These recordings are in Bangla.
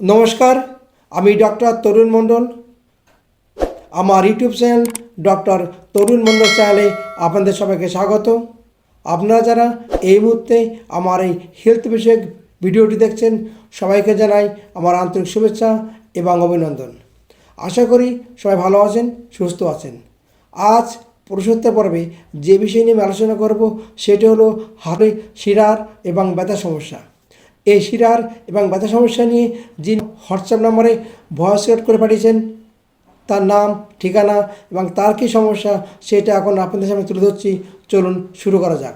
নমস্কার, আমি ডক্টর তরুণ মণ্ডল। আমার YouTube channel doctor Tarun Mondal চ্যানেলে আপনাদের সবাইকে স্বাগত। আপনারা যারা এই মুহূর্তে আমার এই হেলথ বিষয়ক ভিডিওটি দেখছেন, সবাইকে জানাই আমার আন্তরিক শুভেচ্ছা এবং অভিনন্দন। আশা করি সবাই ভালো আছেন, সুস্থ আছেন। আজ পুরুষত্ব পর্বে যে বিষয় নিয়ে আলোচনা করব, সেটি হলো হাড়ে শিরার এবং ব্যথা সমস্যা। এই শিরার এবং ব্যথা সমস্যা নিয়ে যিনি হোয়াটসঅ্যাপ নম্বরে ভয়েস রেকর্ড করে পাঠিয়েছেন, তার নাম, ঠিকানা এবং তার কী সমস্যা সেটা এখন আপনাদের সামনে তুলে ধরছি। চলুন শুরু করা যাক।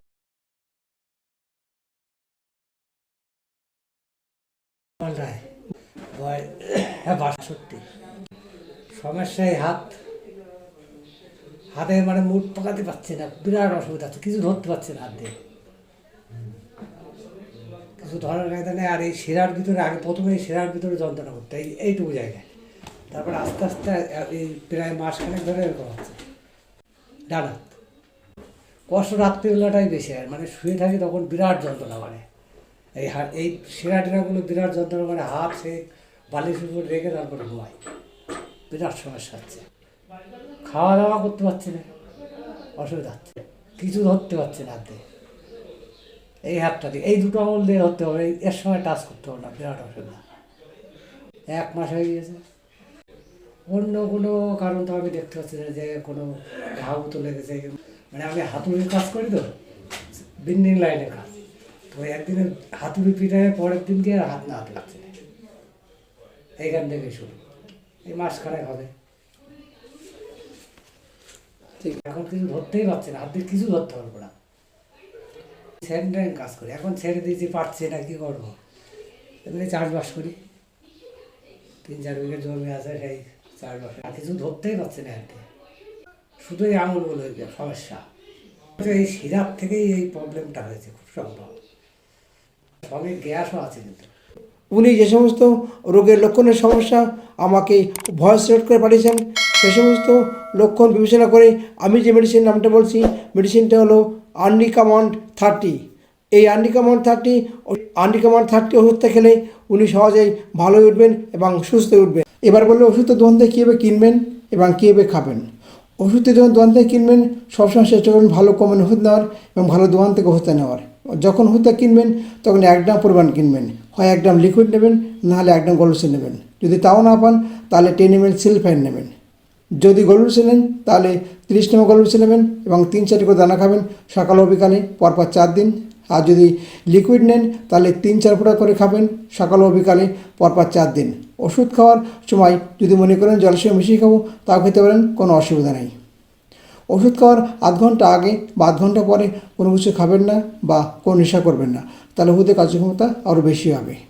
হ্যাঁ বাষট্টি। সমস্যায় হাত হাতে মানে মুঠ পাকাতে পারছে না, বিরাট অসুবিধা হচ্ছে কিছু ধরতে পারছে না হাত দিয়ে। কিছু ধরার কায়দা নেই, আর এই শিরার ভিতরে, আগে প্রথমে এই শিরার ভিতরে যন্ত্রণা করতে এই এইটুকু জায়গায়। তারপরে আস্তে আস্তে এই প্রায় মাসখানেক ধরে এরকম হচ্ছে। ডানা কষ্ট রাত্রিবেলাটাই বেশি হয় মানে শুয়ে থাকি তখন বিরাট যন্ত্রণা মানে এই হাত এই শিরা টিরাগুলো বিরাট যন্ত্রণা মানে হাত সে বালিশের উপর রেখে তারপরে ঘুমায়। বিরাট সমস্যা হচ্ছে। খাওয়া দাওয়া করতে পারছে না, অসুবিধা হচ্ছে। কিছু ধরতে পারছে না হাতে এই হাতটা দিয়ে। এই দুটো আঙুল দিয়ে ধরতে হবে। এর সময় টাচ করতে হবে না, বিরাট অসুবিধা। এক মাস হয়ে গিয়েছে। অন্য কোনো কারণ তো আমি দেখতে পাচ্ছি না যে কোনো ঘাউ তো লেগেছে। মানে আমি হাতুড়ির কাজ করি তো বিল্ডিং লাইনের কাজ। তো একদিনে হাতুড়ি পিঠায় পরের দিনকে আর হাত না হাত লাগছে এইখান থেকে শুরু। এই মাসখানেক হবে। ঠিক, এখন কিছু ধরতেই পারছে না। হাত দিয়ে কিছু ধরতে পারব না। স্যানিটাইং কাজ করি। এখন ছেড়ে দিয়েছি পারছি না, কি করব? এমনি চাষবাস করি। তিন চার বিঘে জমি আছে, সেই চাষবাস আর কিছু ধরতেই পারছে না হাত দিয়ে শুধু এই আঙুলগুলো সমস্যা। এই শিরার থেকেই এই প্রবলেমটা হয়েছে, খুব সম্ভব। সঙ্গে গ্যাসও আছে কিন্তু। উনি যে সমস্ত রোগের লক্ষণের সমস্যা আমাকে ভয়েস রেকর্ড করে পাঠিয়েছেন, সে সমস্ত লক্ষণ বিবেচনা করে আমি যে মেডিসিন নামটা বলছি মেডিসিনটা হলো আর্নিকামন্ড থার্টি। এই আর্নিকামন্ড থার্টি আর্নিকামন্ড থার্টি ওষুধটা খেলে উনি সহজেই ভালো হয়ে উঠবেন এবং সুস্থ উঠবেন। এবার বললে ওষুধটা দোকান থেকে কীভাবে কিনবেন এবং কীভাবে খাবেন? ওষুধের যখন দোকান থেকে কিনবেন, সবসময় চেষ্টা করবেন ভালো কোম্পানির ওষুধ নেওয়ার এবং ভালো দোকান থেকে ওষুধটা নেওয়ার। যখন ওষুধটা কিনবেন, তখন এক গ্রাম পরিমাণ কিনবেন। হয় এক গ্রাম লিকুইড নেবেন নাহলে এক গ্রাম গোলুসিন নেবেন। যদি তাও না পান, তাহলে টেন এম সিলফাইন নেবেন। যদি গরুর ছিলেন তাহলে তিরিশ নম্বর গোলুসিন নেবেন এবং তিন চারটি করে দানা খাবেন সকাল ও বিকালে, পরপর চার দিন। আর যদি লিকুইড নেন, তাহলে তিন চার ফোঁটা করে খাবেন সকাল ও বিকালে, পরপর চার দিন। ওষুধ খাওয়ার সময় যদি মনে করেন জলের সঙ্গে মিশিয়ে খাব, তাও খেতে পারেন, কোনো অসুবিধা নেই। ওষুধ খাওয়ার আধ ঘণ্টা আগে বা আধ ঘণ্টা পরে কোনো কিছু খাবেন না বা কোনো নেশা করবেন না। তাহলে ওষুধের কার্যক্ষমতা আরও বেশি হবে।